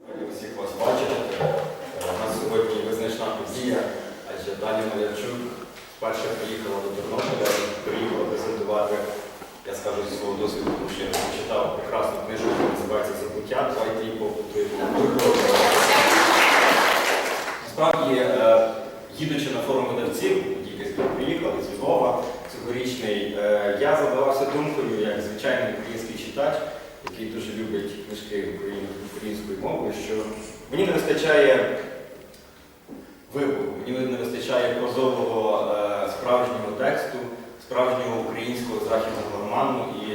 Раді всіх вас бачити. Е, У нас сьогодні визначна подія, адже Даня Малярчук вперше приїхала до Тернополя, приїхала презентувати, я скажу зі свого досвіду, тому що я прочитав прекрасну книжку, яка називається Забуття. Давайте її попутуємо. Насправді, е, їдучи на форум видавців, тільки звідки приїхали з Львова, цьогорічний, е, я задавався думкою, як звичайний український читач, який дуже любить книжки Україн- українською мовою, що мені не вистачає вибуху, мені не вистачає прозового е, справжнього тексту, справжнього українського західного роману. І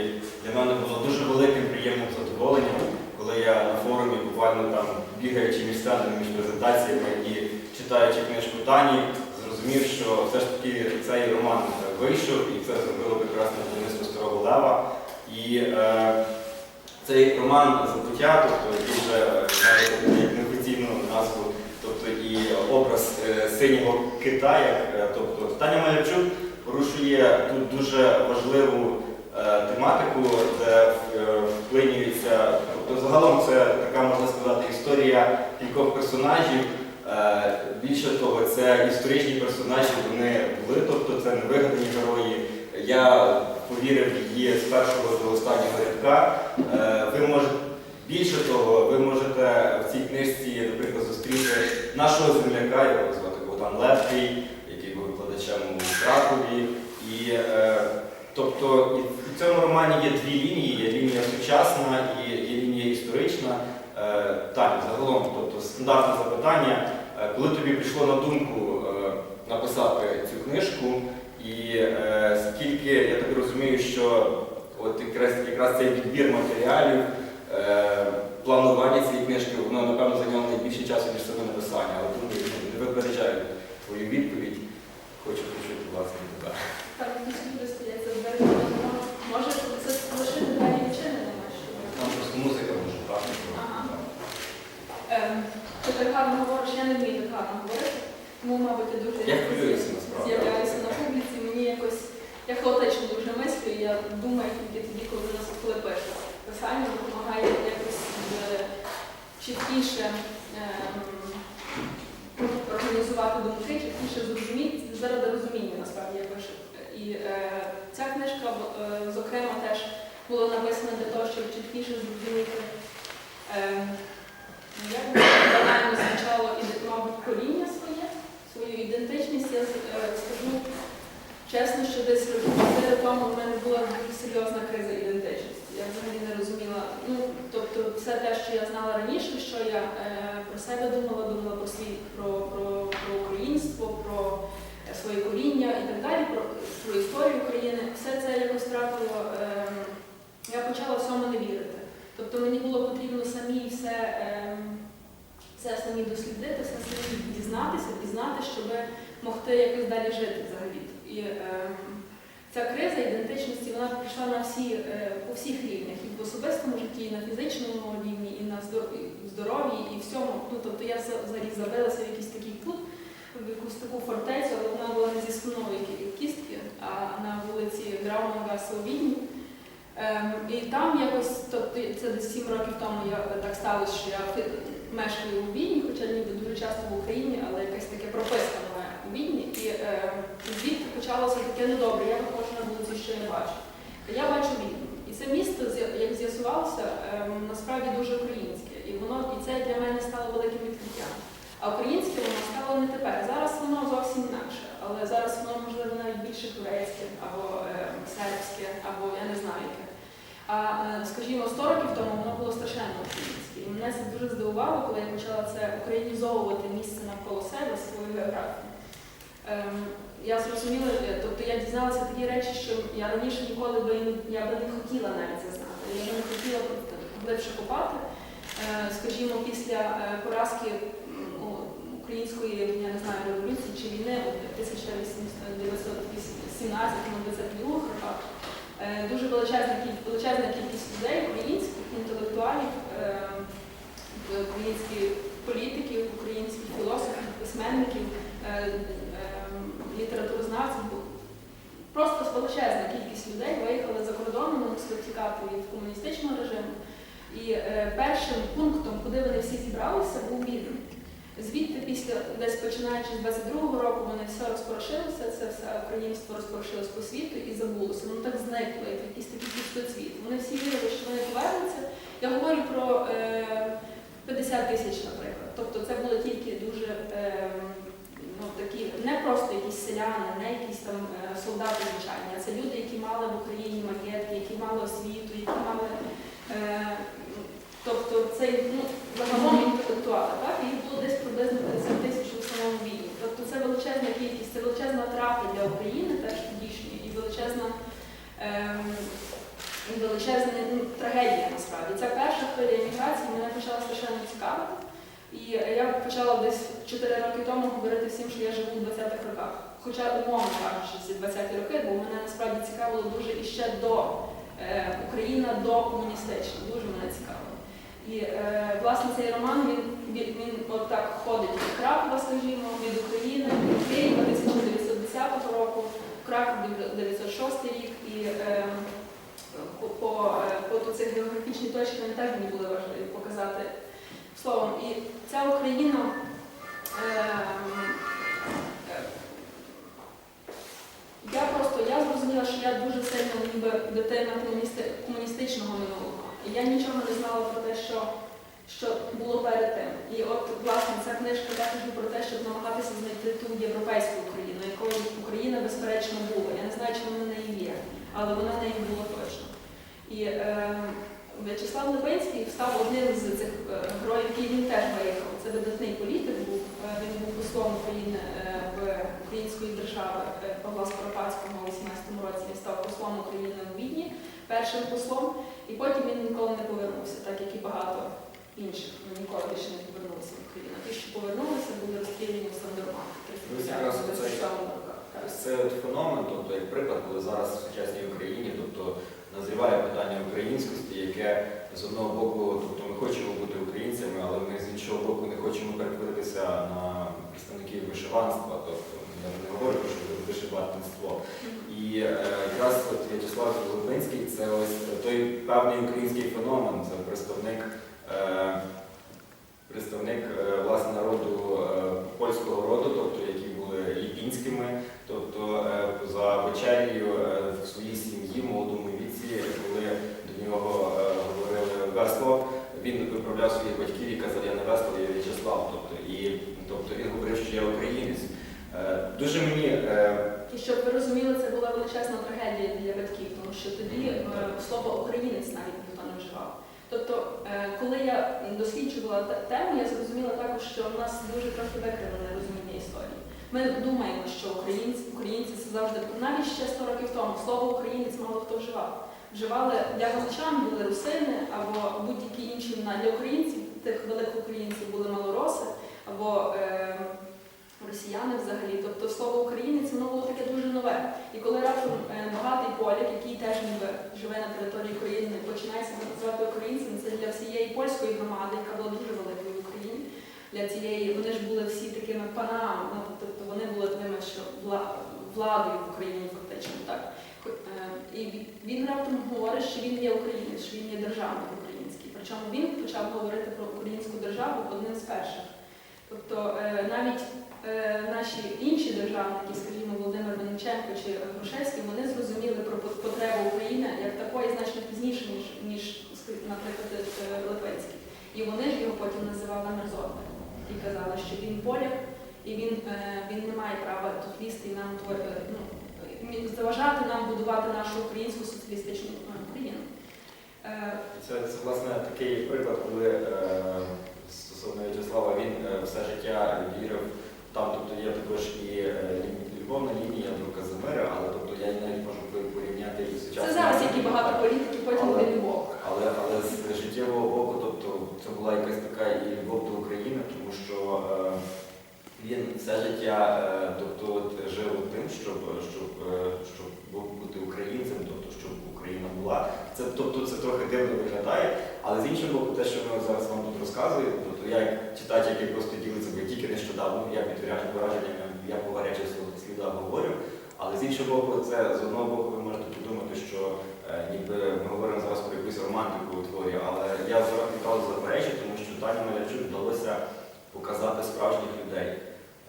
для мене було дуже великим приємним задоволенням, коли я на форумі, буквально там бігаючи між між презентаціями і читаючи книжку Тані, зрозумів, що все ж таки цей роман е, вийшов і це зробило прекрасне видавництво Старого Лева. І е, цей роман забуття, тобто е, як неофіційну назву, тобто і образ е, синього кита, як, е, тобто Таня Малярчук порушує тут дуже важливу е, тематику, де вплинюється, тобто загалом це така можна сказати історія кількох персонажів. Більше того, це історичні персонажі, вони були, тобто це не вигадані герої. Я повірив її з першого до останнього рядка. Е, Ви можете більше того, ви можете в цій книжці, наприклад, зустріти нашого земляка, його звати Богдан Левкий, який був викладачем у Кракові. І, е, тобто, в цьому романі є дві лінії: є лінія сучасна і є лінія історична. Е, Так, загалом, тобто стандартне запитання, коли тобі прийшло на думку написати цю книжку, і е, скільки я так розумію, що от якраз, якраз цей відбір матеріалів, е, планування цієї книжки, воно напевно зайняло найбільше часу, ніж саме написання, але думаю, не випереджаю твою відповідь. Хочу почути, будь ласка, тебе. Так, стоять за. Може, це лишити двері відчиненими, щоб... Там просто музика може. Ага. Ем, Ти так гарно говориш, я не вмію так гарно говорити. Тому, мабуть, я дуже Я з'являюся на публіці. Мені якось я хаотично дуже мислю, я думаю тільки тоді, коли нас пишу. Писання допомагає якось е, чіткіше ем, організувати думки, чіткіше зрозуміти заради розуміння насправді я пишу. І е, ця книжка, е, зокрема, теж була написана для того, щоб чіткіше зрозуміти. Е, як би банально звучало, і, мабуть, коріння своє, свою ідентичність, я скажу чесно, що десь років чотири тому в мене була дуже серйозна криза ідентичності. Я взагалі не розуміла, ну, тобто все те, що я знала раніше, що я е, про себе думала, думала про свій, про, про, про українство, про своє коріння і так далі, про, про історію України, все це якось втратило, е, я почала всьому не вірити. Тобто мені було потрібно самі все, ем, все самі дослідити, все самі дізнатися, пізнати, щоб могти якось далі жити взагалі. І ем, ця криза ідентичності вона прийшла на всі, е, по всіх рівнях, і в особистому житті, і на фізичному рівні, і на здоров'ї, і всьому. Ну, тобто я взагалі забилася в якийсь такий кут, в якусь таку фортецю, але вона була не зі сконової кістки, а на вулиці Граунага у Відні. Ем, і там якось, тобто це десь 7 років тому я так сталося, що я мешкаю у Відні, хоча ніби дуже часто в Україні, але якесь таке прописане Відні. І ем, звідти почалося таке недобре, я виходжу на вулиці, що я бачу. Я бачу Відні. І це місто, як з'ясувалося, ем, насправді дуже українське. І воно і це для мене стало великим відкриттям. А українське воно стало не тепер. Зараз воно зовсім інакше, але зараз воно можливо навіть більше турецьке або ем, сербське, або я не знаю яке. А е, скажімо, 100 років тому воно було страшенно українське. І мене це дуже здивувало, коли я почала це українізовувати місце навколо себе, свою географію. Ем, я зрозуміла, е, тобто я дізналася такі речі, що я раніше ніколи би я би не хотіла навіть це знати. Я би не хотіла глибше копати. Е, Скажімо, після е, поразки української я не знаю, революції чи війни у 1917-22 роках. Е, Дуже величезна кількість, величезна кількість людей, українських інтелектуалів, е, українських політиків, українських філософів, письменників, е, літературознавців. Просто величезна кількість людей виїхали за кордон, вони тікати від комуністичного режиму. І е, першим пунктом, куди вони всі зібралися, був Відень. Звідти після десь починаючи з 22-го року вони все розпорошилося, це все українство розпорошилось по світу і забулося. Воно так зникло, як якийсь такий пустоцвіт. Вони всі вірили, що вони повернуться. Я говорю про е, 50 тисяч, наприклад. Тобто це були тільки дуже е, такі, не просто якісь селяни, не якісь там е, солдати звичайні, а це люди, які мали в Україні маєтки, які мали освіту, які мали. Е, Тобто цей ну, загалом інтелектуали, так? Їх було десь приблизно 50 тисяч у самому війні. Тобто це величезна кількість, це величезна втрата для України теж тодішньої і величезна, і величезна ну, трагедія насправді. Ця перша хвиля еміграції мене почала страшенно цікавити. І я почала десь 4 роки тому говорити всім, що я живу в 20-х роках. Хоча умовно кажучи, ці 20-ті роки, бо мене насправді цікавило дуже іще до е, Україна до комуністична, дуже мене цікавило. І е, власне цей роман він, він, він отак ходить від Кракова, скажімо, від України, від Києва 1910 року, Краков 1906 рік, і е, по, по, е, по цих географічні точки вони теж мені були важливі показати словом. І ця Україна. Е, е, я просто я зрозуміла, що я дуже сильно ніби дитина комуністи- комуністичного минулого. І я нічого не знала про те, що, що було перед тим. І от, власне, ця книжка також про те, щоб намагатися знайти ту європейську Україну, якою Україна, безперечно, була. Я не знаю, чи вона неї є, але вона неї була точно. І е, В'ячеслав Липинський став одним з цих е, героїв, який він теж виїхав. Це видатний політик був. Е, Він був послом України е, в Української держави Павла Скоропадського у 18-му році. Він став послом України у Відні, першим послом, і потім він ніколи не повернувся, так як і багато інших. Ну, ніколи більше не повернувся в Україну. Ті, що повернулися, були розстріляні в Сандермах. Це- феномен, тобто як приклад, коли зараз в сучасній Україні, тобто назріває питання українськості, яке з одного боку, тобто ми хочемо бути українцями, але ми з іншого боку не хочемо перетворитися на представників вишиванства, тобто я не говорю що вишиватництво. І е, якраз от В'ячеслав Лубинський це ось той певний український феномен, це представник. Е, Представник е, власне народу польського роду, тобто які були ліпінськими, тобто за вечерію е, в своїй сім'ї, в молодому віці, коли до нього е, говорили весло, він виправляв своїх батьків і казав, я не весло, я В'ячеслав. Тобто, і тобто він говорив, що я українець. Е, Дуже мені е, І щоб ви розуміли, це була величезна трагедія для батьків, тому що тоді е, слово українець навіть ніхто не вживав. Тобто, коли я досліджувала тему, я зрозуміла також, що в нас дуже трохи викривлене розуміння історії. Ми думаємо, що українці, українці це завжди навіть ще 100 років тому слово українець мало хто вживав. Вживали для галичан були русини або будь-які інші імена. Для українців, тих великих українців були малороси або е, росіяни взагалі. Тобто слово українець воно було таке дуже нове. І коли раптом е, багатий поляк, який теж ніби живе на території України, починає себе називати українцем, це для всієї польської громади, яка була дуже великою в Україні. Для цієї вони ж були всі такими панами, ну тобто вони були тими, що владою в Україні фактично так. Е, І він- раптом говорить, що він є українець, що він є державник український. Причому він почав говорити про українську державу одним з перших. Тобто е, навіть е, наші інші державники, скажімо, Володимир Вениченко чи Грушевський, вони зрозуміли про потребу України як такої значно пізніше, ніж, ніж наприклад, Литвинський. І вони ж його потім називали мерзотником і казали, що він поляк, і він, він не має права тут лізти і нам твор- е, ну, заважати нам будувати нашу українську соціалістичну Україну. Е, Це, це власне такий приклад, коли е, стосовно В'ячеслава він е, все життя вірив. Там тобто є також і е, любовна лінія до Казимира, але тобто я навіть можу порівняти і сучасні. Це зараз які багато політиків, потім Але- буде любов. Але, але з життєвого боку, тобто це була якась така і любов до України, тому що е, він все життя е, тобто, от, жив тим, щоб, щоб, бути українцем, тобто, щоб Україна була. Це, Тобто це трохи дивно виглядає. Але з іншого боку, те, що ми зараз вам тут розказуємо, тобто я як читач, який просто ділиться, бо тільки нещодавно, я підтверджую враження, я по гарячих слідах говорю. Але з іншого боку, це з одного боку ви можете подумати, що е, ніби ми говоримо зараз про якусь романтику у творі, але я зараз відразу заперечу, тому що Тані Малячук вдалося показати справжніх людей.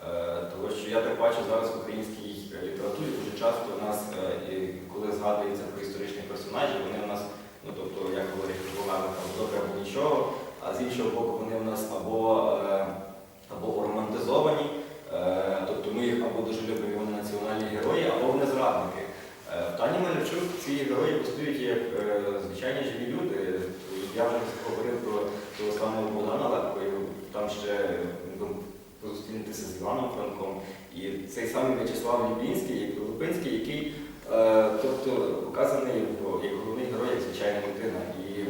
Е, тому що я так бачу зараз в українській літературі дуже часто у нас, е, коли згадується про історичних персонажів, вони у нас, ну тобто, як говорять або добре, або нічого, а з іншого боку, вони у нас або, е, або романтизовані, е, тобто ми їх або дуже любимо, вони національні герої, або вони зрадники. В Тані Малявчук ці герої постають як звичайні живі люди. Я вже говорив про того самого Богдана Лепко, там ще ну, зустрінутися з Іваном Франком. І цей самий В'ячеслав Ліпінський, як Лупинський, який е, тобто, показаний як головний герой, як звичайна людина. І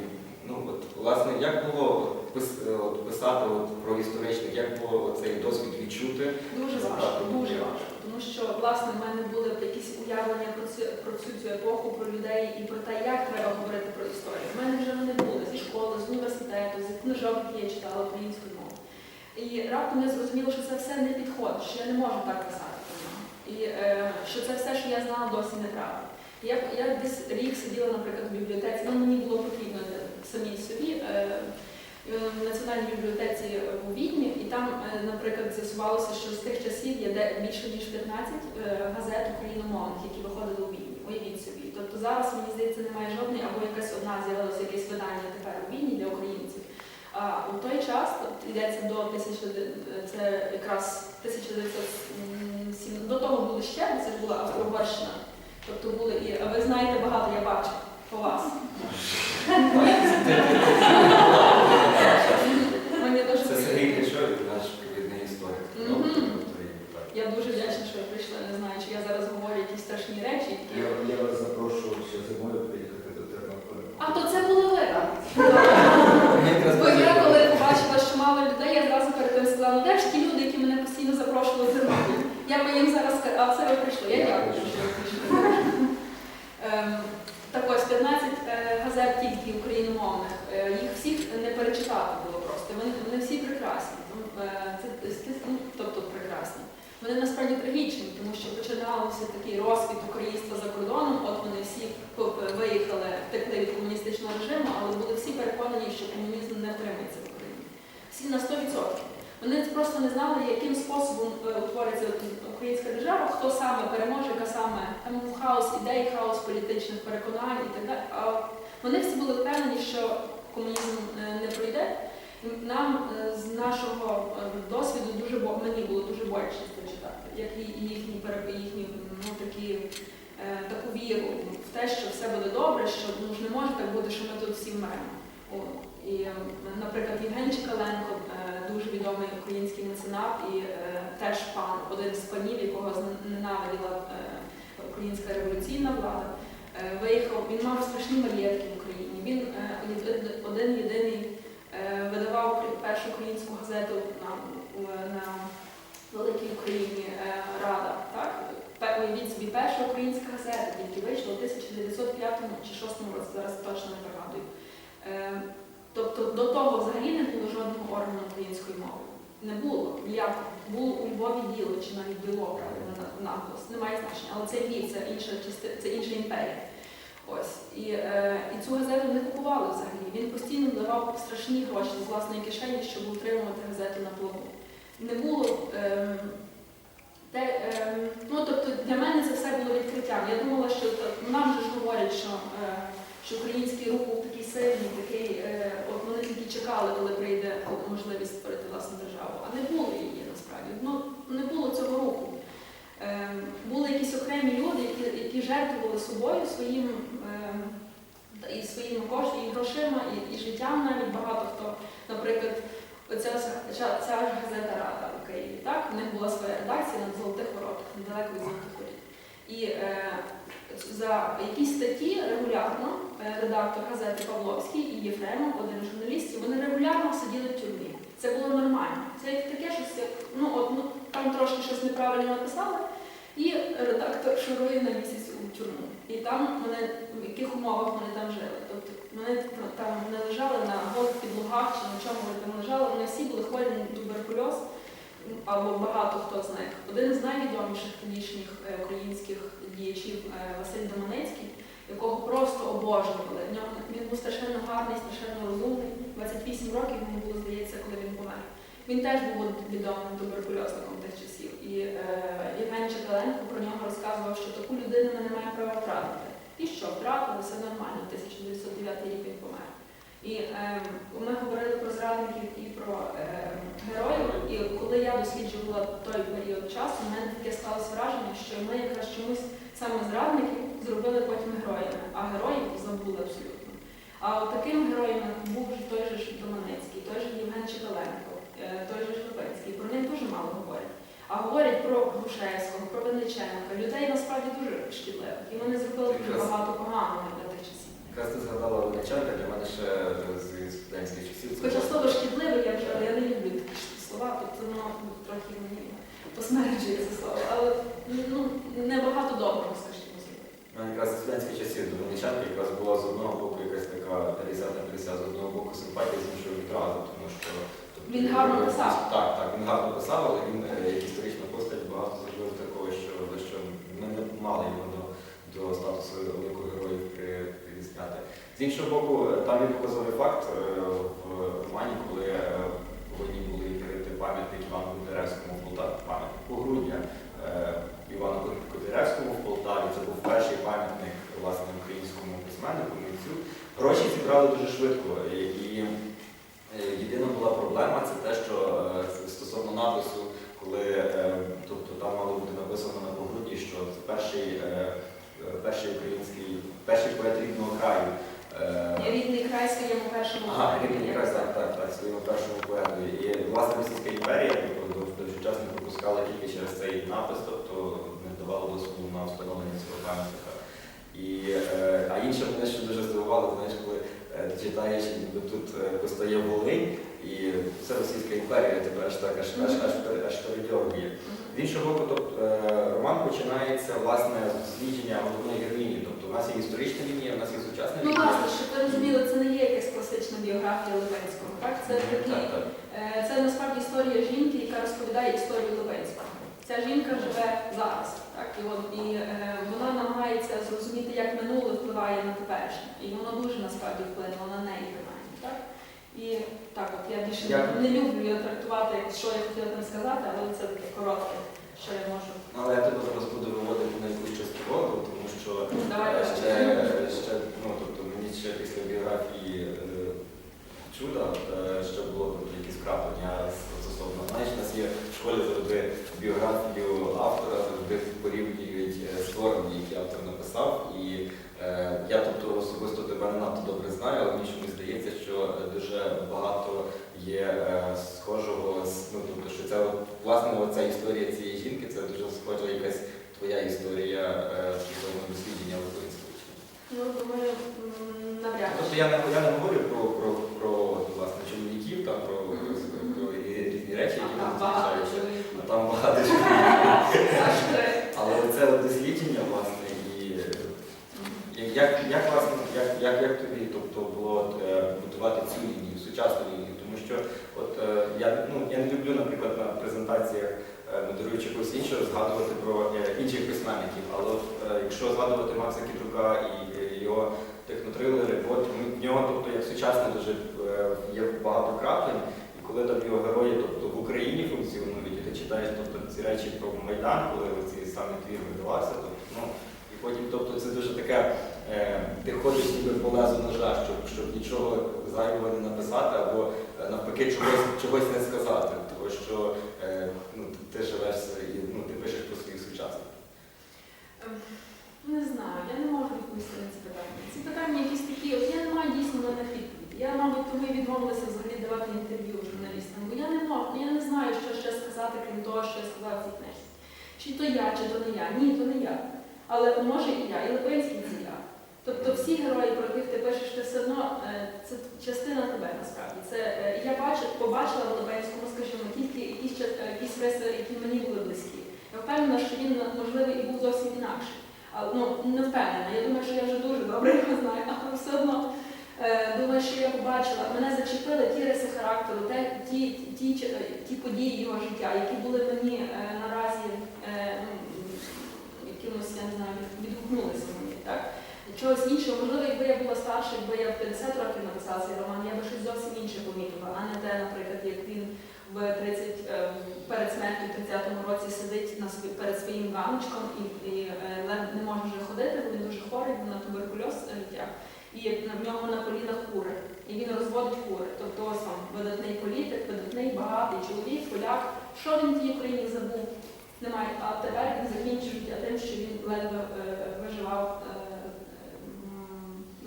ну, от, власне, як було пис- от, писати от, про історичних, як було цей досвід відчути? Дуже важко, дуже важко. Тому що, власне, в мене були якісь уявлення про цю, про цю, цю епоху, про людей і про те, як треба говорити про історію. У мене вже вони були зі школи, з університету, з книжок, які я читала українською мовою. І раптом я зрозуміла, що це все не підходить, що я не можу так писати. І е, що це все, що я знала, досі неправда. Я, я десь рік сиділа, наприклад, в бібліотеці, ну мені було потрібно е, самій собі. Е, в Національній бібліотеці у Відні, і там, е, наприклад, з'ясувалося, що з тих часів є де- більше ніж 15 е, газет україномовних, які виходили у Відні. Уявіть собі. Тобто зараз, мені здається, немає жодної, або якась одна з'явилося якесь видання тепер у Відні для українців. А у той час, тобто, йдеться до 1000, це якраз 1907, до того були ще, це була Австро-Угорщина. Тобто були і, а ви знаєте багато, я бачу по вас. Мені дуже Це Сергій Клішовик, наш провідний історик. Мгм. Ну, тобто, і так. Я дуже вдячна, що ви прийшли. Не знаю, чи я зараз говорю якісь страшні речі. Які... Я, я вас запрошую ще зимою приїхати до Тернополя. А то це були ви. Мені якраз Бо я коли побачила, що мало людей, я зразу перед тим сказала, ну де ж ті люди, які мене постійно запрошували в Тернопіль? Я би їм зараз сказала, а це ви прийшли. Я дякую, що ви прийшли. Ем, Так ось 15 е, газет тільки україномовних. Е, Їх всіх не перечитати було просто. Вони, вони всі прекрасні. Ну, е, ну, тобто прекрасні. Вони насправді трагічні, тому що починався такий розквіт українства за кордоном. От вони всі виїхали, втекли від комуністичного режиму, але були всі переконані, що комунізм не втримається в Україні. Всі на 100%. Вони просто не знали, яким способом е, утвориться українська держава, хто саме переможе, яка саме там був хаос ідей, хаос політичних переконань і так далі. А вони всі були впевнені, що комунізм е, не пройде. Нам е, з нашого досвіду дуже бо- мені було дуже боляче це читати, як і їхні їхні ну такі таку віру в те, що все буде добре, що ну ж не може так бути, що ми тут всі вмремо. І, е, наприклад, Євген Чекаленко, е, дуже відомий український меценат і е, теж пан, один з панів, якого зненавиділа е, українська революційна влада, виїхав, він мав страшні маєтки в Україні. Він один єдиний видавав першу українську газету на, на Великій Україні Рада. Так? Уявіть собі, перша українська газета, тільки вийшла у 1905 чи 6 році, зараз точно не пригадую. Е, Тобто до того взагалі не було жодного органу української мови. Не було ніякого. Було у Львові діло, чи навіть діло правильно на- наголос. Немає значення. Але це Львів, це інша це інша імперія. Ось. І, е, і цю газету не купували взагалі. Він постійно давав страшні гроші з власної кишені, щоб утримувати газету на плаву. Не було. ем, те, ем, ну, тобто для мене це все було відкриттям. Я думала, що та- нам же ж говорять, що, е, що український рух сильний, такий, е, от вони тільки чекали, коли прийде можливість створити власну державу. А не було її насправді. Ну, не було цього руху. Е, були якісь окремі люди, які, які жертвували собою, своїм е, і своїми коштами, і грошима, і, і життям навіть багато хто. Наприклад, оця ця, газета Рада в Києві. Так? У них була своя редакція на золотих воротах, недалеко від золотих воріт. І за якісь статті регулярно е, редактор газети Павловський і Єфремов, один журналістів, вони регулярно сиділи в тюрмі. Це було нормально. Це таке щось, як ну от ну там трошки щось неправильно написали, і редактор шурує на місяць у тюрму. І там вони в яких умовах вони там жили. Тобто вони там не лежали на голих підлогах чи на чому вони там лежали. Вони всі були хворі на туберкульоз або багато хто з них. Один з найвідоміших тодішніх е, українських діячів е, Василь Доманецький, якого просто обожнювали. Він був страшенно гарний, страшенно розумний. 28 років йому було здається, коли він помер. Він теж був відомим туберкульозником тих часів. І е, Євген Чекаленко про нього розказував, що таку людину не маємо права втратити. І що, втратили, все нормально, 1909 рік він помер. І е, ми говорили про зрадників і про е, героїв. І коли я досліджувала той період часу, в мене таке сталося враження, що ми якраз чомусь саме зрадників зробили потім героями, а героїв забули абсолютно. А от таким героєм був той же ж Доманецький, той же Євген Чекаленко, е, той же ж Про них дуже мало говорять. А говорять про Грушевського, про Винниченка, людей насправді дуже шкідливих. І вони зробили дуже багато поганого для тих часів. Якраз ти згадала Винниченка, для мене ще з студентських часів. Хоча слово шкідливе, я вже я не люблю такі слова, тобто воно трохи мені посмерджує це слово. Але ну, небагато доброго, скажімо. Ну, якраз з студентських часів до Винниченка якраз була з одного боку якась така 50 на 50, з одного боку симпатія, з іншого відразу, тому що тобто, Він гарно е, писав. Так, так, він гарно писав, але він е, як історична постать багато зробив такого, що, що ми не мали його до, до статусу великого героїв при призняти. З іншого боку, е, там є показовий факт е, в романі, коли е, повинні були відкрити пам'ятник Івану Котляревському в Полтаві, пам'ятник погруддя е, Івану Котляревському в Полтаві. Це був перший пам'ятник власне українському письменнику, митцю. Гроші зібрали дуже швидко. І, е, єдина була проблема це те, що е, стосовно напису, коли тобто там мало бути написано на погрудді, що це перший, перший український, перший поет рідного краю. Рідний край своєму першому Ага, рідний край, так, так, так, своєму першому поету. І власне Російська імперія час не пропускала тільки через цей напис, тобто не давала дозволу на встановлення цього пам'ятника. І, е, а інше мене ще дуже здивувало, знаєш, коли е, читаєш, ніби тут е, постає Волинь, і це Російська імперія, тебе аж так аж, аж, аж, аж передьоргує. З іншого боку, тобто, роман починається власне з дослідження головної героїні. Тобто у нас є історична лінія, у нас є сучасна Ну, лінія. власне, щоб ви розуміли, це не є якась класична біографія Левенського. Так? Це, такі, Так, так. Е, це насправді історія жінки, яка розповідає історію Левенського. Ця жінка живе зараз. Так? І, от, і е, вона намагається зрозуміти, як минуле впливає на теперішнє. І воно дуже насправді вплинуло на неї принаймні. Так? І так, от я більше Як? не люблю його трактувати, що я хотіла там сказати, але це таке коротке, що я можу. Але я тебе зараз буду виводити на якусь чисту тому що Давай, е, ще, ще, ну, тобто, мені ще після біографії е, чуда е, ще було тобто, якісь краплення стосовно. Знаєш, у нас є в школі завжди біографію автора, завжди порівнюють е, з творами, які автор написав. І е, я тобто особисто тебе не надто добре знаю, але мені чомусь здається, що е, дуже багато є е, схожого з ну, тобто, що це от, власне оця історія цієї жінки, це дуже схожа якась твоя історія е, стосовно дослідження української. Ну, думаю, навряд. Тобто я не, я не говорю про, про, про власне чоловіків, там, про, про, різні речі, які Там нам багато зустрічаються. чоловіків. А Там багато чоловіків. Аж три. Але це дослідження, власне, і е, як, як, власне, як, як, як тобі тобто, було от, е, будувати цю лінію, сучасну лінію? Тому що от, е, я, ну, не люблю, наприклад, на презентаціях, е, модеруючи когось іншого, згадувати про е, інших письменників. Але от, е, якщо згадувати Макса Кітрука і його технотрилери, от, ну, в нього тобто, як сучасне дуже є багато краплень, і коли там його герої тобто, в Україні функціонують, і ти читаєш тобто, ці речі про Майдан, коли ці саме твір видавався, тобто, ну, і потім тобто, це дуже таке, ти ходиш ніби по лезу ножа, щоб, щоб нічого зайвого не написати, або е, навпаки чогось, чогось не сказати, тому що е, ну, ти живеш і ну, ти пишеш про своїх сучасних. Ем, Не знаю, я не можу відповісти на ці питання. Ці питання якісь такі, от я не маю дійсно на них відповіді. Я, мабуть, тому і відмовилася взагалі давати інтерв'ю журналістам, бо я не можу, я не знаю, що ще сказати, крім того, що я сказала в цій книжці. Чи то я, чи то не я. Ні, то не я. Але може і я, і Липинський. Тобто всі герої, про яких ти пишеш, ти все одно е, це частина тебе насправді. Це е, я бачу, побачила в Липинському, скажімо, тільки якісь е, якісь риси, які мені були близькі. Я впевнена, що він можливо і був зовсім інакший. Ну, не впевнена. Я думаю, що я вже дуже добре його знаю, але все одно думаю, що я побачила. Мене зачепили ті риси характеру, те, ті, ті, ті, ті події його життя, які були мені наразі якимось, я не знаю, відгукнулися? чогось іншого. Можливо, якби я була старша, якби я в 50 років написала цей роман, я би щось зовсім інше помітила, а не те, наприклад, як він в 30, е, перед смертю в 30-му році сидить на свій, перед своїм ганочком і, і е, не може вже ходити, бо він дуже хворий, бо на туберкульоз е, життя. І в нього на колінах кури. І він розводить кури. Тобто ось там видатний політик, видатний багатий чоловік, поляк. Що він в тій Україні забув? Немає. А тепер він закінчив життя тим, що він ледве виживав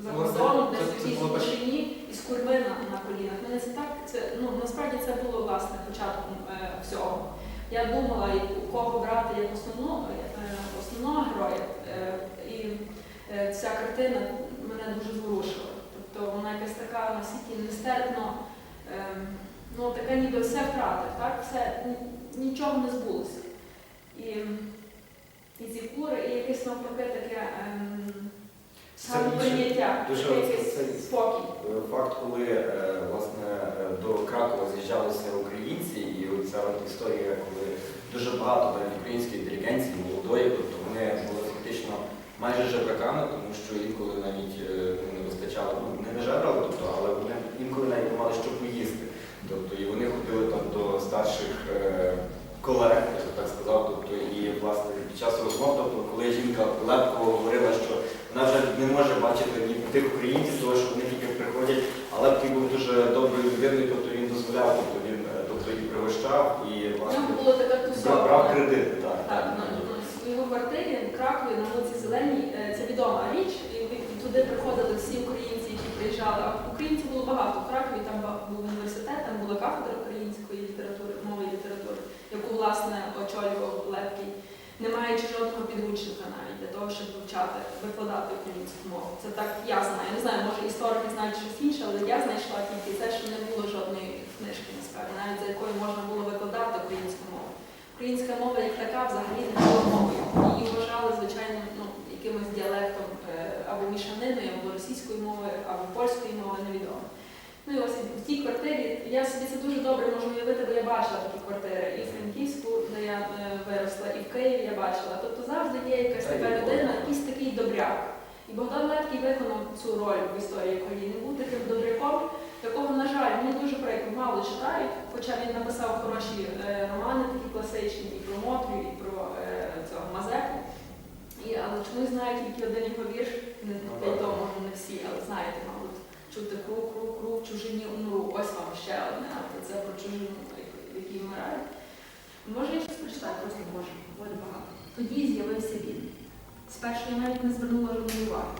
за кордоном, десь в якійсь Україні із курвина на колінах. Мене це так, це ну насправді це було власне початком е, всього. Я думала, у кого брати як основного, е, основного героя. Е, і е, ця картина мене дуже зворушила. Тобто вона якась така настільки нестерпно, е, ну така ніби все втратив, так? Все, нічого не збулося. І, і ці кури, і якесь навпаки таке Це самоприйняття, дуже- це- спокій. Е, Факт, коли е, власне е, до Кракова з'їжджалися українці, і ця історія, коли дуже багато навіть української інтелігенції, молодої, тобто вони були фактично майже жебраками, тому що інколи навіть ну, не вистачало, ну не жебрали, тобто, але вони інколи навіть не мали що поїсти. Тобто і вони ходили там до старших колег, я так сказав. Тобто, і власне під час розмов, тобто, коли жінка легко говорила, що вона вже не може бачити ні тих українців, тому що вони тільки приходять, але такий був дуже доброю людиною, тобто він дозволяв, тобто він е, тобто, і пригощав, і власне було така брав, тусовка. брав кредити. Так, Так, так, на, так. на своїй квартирі в Кракові на вулиці Зеленій е, це відома річ. І туди приходили всі українці, які приїжджали. А українців було багато. В Кракові там був університет, там була кафедра української літератури, мови і літератури, яку власне очолював Левкий, не маючи жодного підручника навіть для того, щоб вивчати, викладати українську мову. Це так я знаю. Не знаю, може історики знають щось інше, але я знайшла тільки те, що не було жодної книжки насправді, навіть за якою можна було викладати українську мову. Українська мова як така взагалі не була мовою. Її вважали, звичайно, ну, якимось діалектом е, або мішаниною, або російською мовою, або польською мовою, невідомо. Ну і ось в тій квартирі, я собі це дуже добре можу уявити, бо я бачила такі квартири і в Франківську, де я е, виросла, і в Києві я бачила. Тобто завжди є якась така людина, якийсь такий добряк. І Богдан Левкий виконав цю роль в історії України. Був таким добряком, якого, на жаль, мені дуже прикро, мало читають, хоча він написав хороші е, романи, такі класичні, і про Мотрю, і про е, цього Мазепу. І, але чомусь знаю тільки один його вірш, не Ну, може, не всі, але знаєте, чути круг, круг, круг, чужині умру. Ось вам ще одне, але це про чужину, в якій вмирають. Може, я щось прочитаю, просто може, говорить багато. Тоді з'явився він. Спершу я навіть не звернула жодної уваги.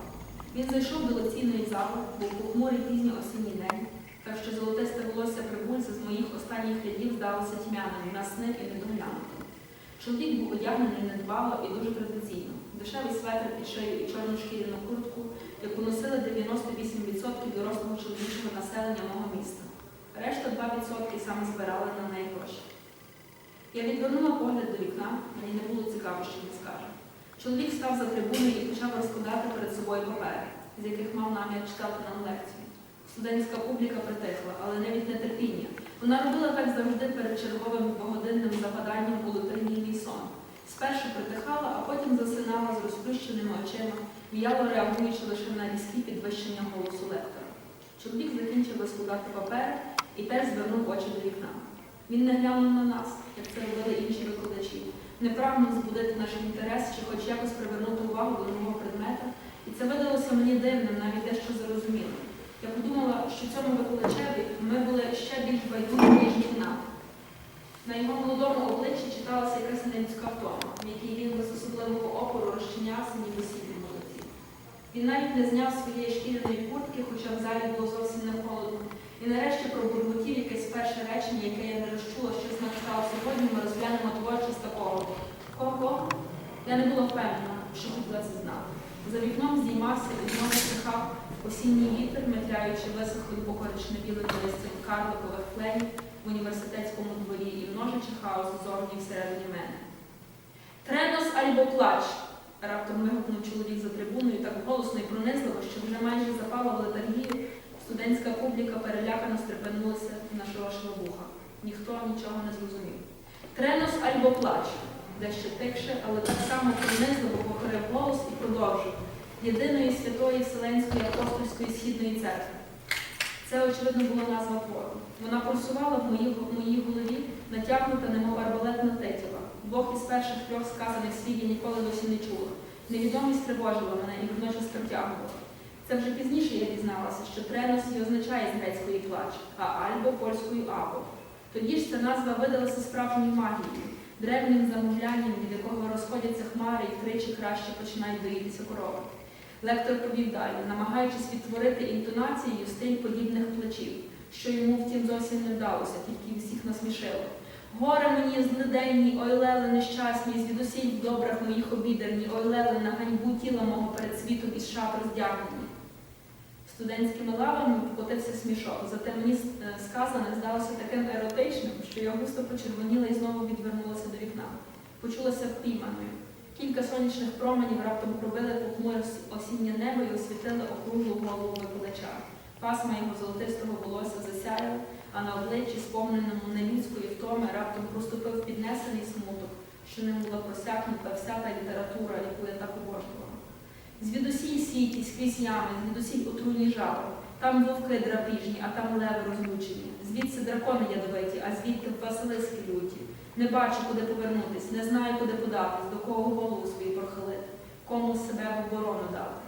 Він зайшов до лекційної зали, був похмурий пізній осінній день, так що золотисте волосся прибульця з моїх останніх рядів здалося тьмяним, насним і недоглянутим. Чоловік був одягнений недбало і дуже традиційно. Дешевий светр під шию і чорну шкіряну куртку, яку носили 98% дорослого чоловічого населення мого міста. Решта 2% саме збирали на неї гроші. Я відвернула погляд до вікна, мені не було цікаво, що він скаже. Чоловік став за трибуною і почав розкладати перед собою папери, з яких мав намір читати нам лекцію. Студентська публіка притихла, але не від нетерпіння. Вона робила так завжди перед черговим двогодинним западанням у лотерейний сон. Спершу притихала, а потім засинала з розплющеними очима, в'яло реагуючи лише на різкі підвищення голосу лектора. Чоловік закінчив розкладати папери і теж звернув очі до вікна. Він не глянув на нас, як це робили інші викладачі, не прагнув збудити наш інтерес чи хоч якось привернути увагу до нового предмета, і це видалося мені дивним, навіть дещо зрозумілим. Я подумала, що цьому викладачеві ми були ще більш байдужі, ніж він нам. На його молодому обличчі читалася якась нелюдська втома, в якій він без особливого опору розчинявся, ніби молодці. Він навіть не зняв своєї шкіряної куртки, хоча в залі було зовсім не холодно, і нарешті пробурмотів якесь перше речення, яке я не розчула, що став сьогодні, ми розглянемо творчість такого. Кого? Я не була впевнена, що хотіла це знати. За вікном здіймався і знову стихав осінній вітер, метляючи висохлим покорично-білим листям карликових клей в університетському дворі і множичи хаос зовні всередині мене. Тренос альбо плач! Раптом вигукнув чоловік за трибуною так голосно і пронизливо, що вже майже запала в летаргію. Студентська публіка перелякано стрепенулася і нашорошила вуха. Ніхто нічого не зрозумів. Тренос альбо плач! Дещо тихше, але так само пронизливо повторив голос і продовжив. Єдиної святої Вселенської апостольської східної церкви. Це, очевидно, була назва твору. Вона пульсувала в моїй, голові, натягнута, немов арбалетна тетива. Двох із перших трьох сказаних слів я ніколи досі не чула. Невідомість тривожила мене і водночас притягувала. Це вже пізніше я дізналася, що тренос і означає з грецької плач, а альбо польською або. Тоді ж ця назва видалася справжньою магією, древнім замовлянням, від якого розходяться хмари і тричі краще починають доїтися корови. Лектор повів далі, намагаючись відтворити інтонацією стиль подібних плачів, що йому втім зовсім не вдалося, тільки всіх насмішило. Горе мені злиденні, ой леле нещасні, звідусіль в добрах моїх обідерні, ой леле на ганьбу тіла мого перед світом із шапр здягнені. Студентськими лавами покотився смішок, зате мені е, сказане здалося таким еротичним, що я густо почервоніла і знову відвернулася до вікна. Почулася впійманою. Кілька сонячних променів раптом пробили похмуре осіннє небо і освітили округлу голову викладача. Пасма його золотистого волосся засяяла, а на обличчі, сповненому нелюдської втоми, раптом проступив піднесений смуток, що ним була просякнута вся та література, яку я так обожнювала. Звідусіль сіті, скрізь ями, звідусіль отруйні жаби. Там вовки драпіжні, а там леви розлучені. Звідси дракони ядовиті, а звідти василиски люті. Не бачу, куди повернутись, не знаю, куди податись, до кого голову свою прохилити, кому себе в оборону дати.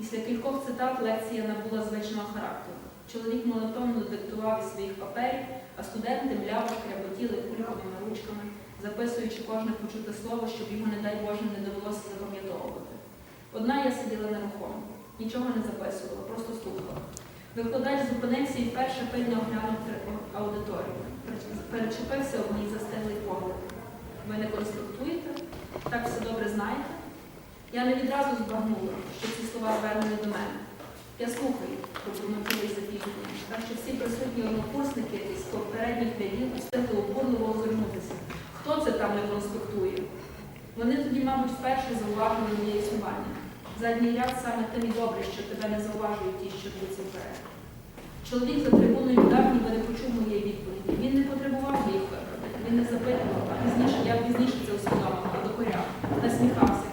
Після кількох цитат лекція набула звичного характеру. Чоловік монотонно диктував із своїх паперів, а студенти мляво шкряботіли кульковими ручками, записуючи кожне почуте слово, щоб його, не дай Боже, не довелося запам'ятовувати. Одна я сиділа нерухомо, нічого не записувала, просто слухала. Викладач зупинився і вперше пильно оглянув аудиторію. Перечепився об ній застиглий погляд. Ви не конструктуєте? Так все добре знаєте? Я не відразу збагнула, що ці слова звернені до мене. Я слухаю, пробурмотіли запізнення, так що всі присутні однокурсники із попередніх рядів встигли обурливо озирнутися. Хто це там не конструктує? Вони тоді, мабуть, вперше зауважили моє існування. Задній ряд саме тим і добре, що тебе не зауважують ті, що йдуться вперед. Чоловік за трибуною вдав, ніби не почув моєї відповіді. Він не потребував їх виправдати, він не запитував, а пізніше, я пізніше це усвідомив, а докоряв, насміхався.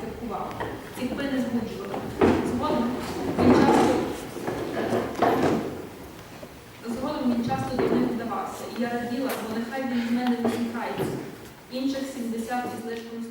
Хпи не збуджували. Згодом він часто Згодом він часто до них вдавався, і я раділа, бо нехай він з мене усміхається. Інших 70 із лишком